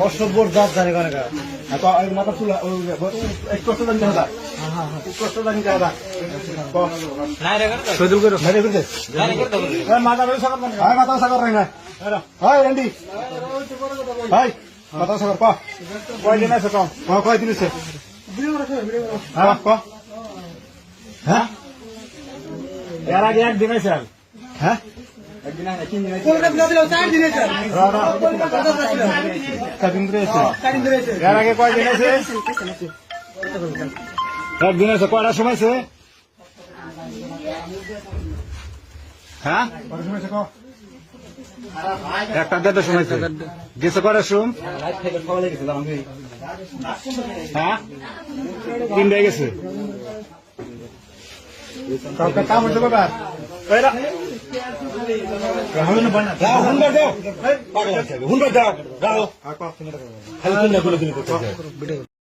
অসভ্যর জাত জানে কানে মাথা চুলা কষ্ট দাদা এক কষ্ট মেরে করতে মাথা মাথা সাগর নাই না হয় রেন্ডি। হয় মাথা সাগর ক? কয় দিন আছে কম আছে? হ্যাঁ ক? হ্যাঁ? এর আগে একদিন আছে হ্যাঁ? আগে কয়দিন আছে একদিন আছে কয়টার সময় হ্যাঁ? একটা দেড়টার গেছে কটার সময়? হ্যাঁ? তিনটায় গেছে। কাম হয়েছে বাবা হুন্ডা দাও হুন্ডা দাও দাও